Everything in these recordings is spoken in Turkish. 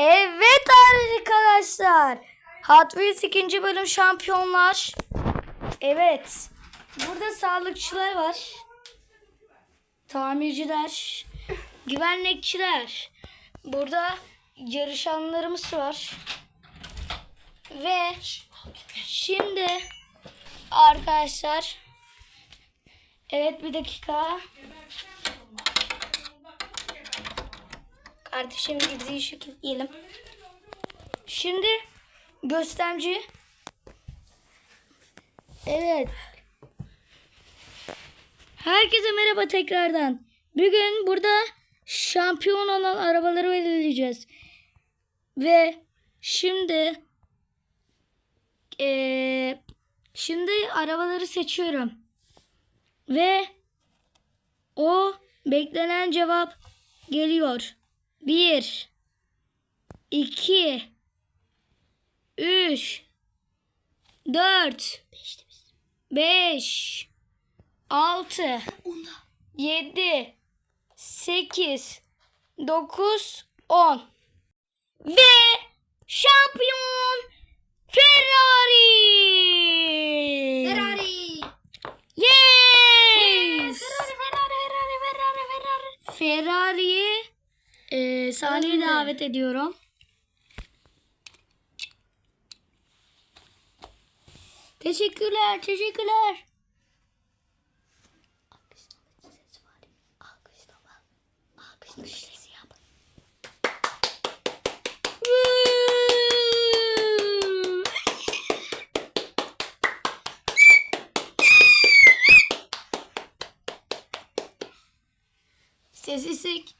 Evet arkadaşlar. Hot Wheels ikinci bölüm şampiyonlar. Evet. Burada sağlıkçılar var. Tamirciler. Güvenlikçiler. Burada yarışanlarımız var. Ve şimdi arkadaşlar Evet bir dakika. Kardeşim gizli şekil yiyelim. Şimdi göstermeci. Evet. Herkese merhaba tekrardan. Bugün burada şampiyon olan arabaları belirleyeceğiz. Ve şimdi eee, şimdi arabaları seçiyorum. Ve o beklenen cevap geliyor. 1 2 3 4 5 6 7 8 9 10 Ve şampiyon Ferrari! Ferrari. Yes! Ferrari, Ferrari, Ferrari, Ferrari. Ferrari'yi e, sahneye Önde. davet ediyorum. Teşekkürler, teşekkürler. Sessizlik.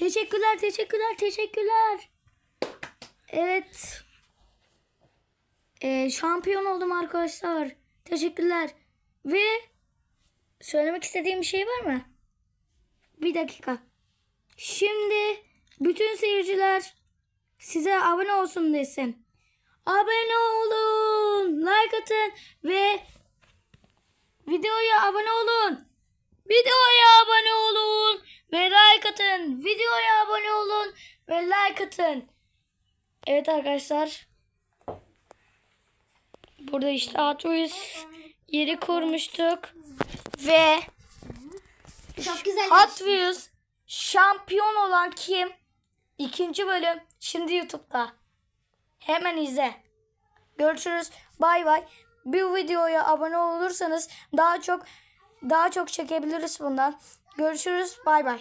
Teşekkürler, teşekkürler, teşekkürler. Evet. Ee, şampiyon oldum arkadaşlar. Teşekkürler. Ve söylemek istediğim bir şey var mı? Bir dakika. Şimdi bütün seyirciler size abone olsun desin. Abone olun, like atın ve videoya abone olun. Videoya abone olun ve atın. Videoya abone olun ve like atın. Evet arkadaşlar. Burada işte Wheels yeri kurmuştuk. Ve Çok güzel. Wheels şampiyon olan kim? İkinci bölüm şimdi YouTube'da. Hemen izle. Görüşürüz. Bay bay. Bu videoya abone olursanız daha çok daha çok çekebiliriz bundan. Görüşürüz. Bay bay.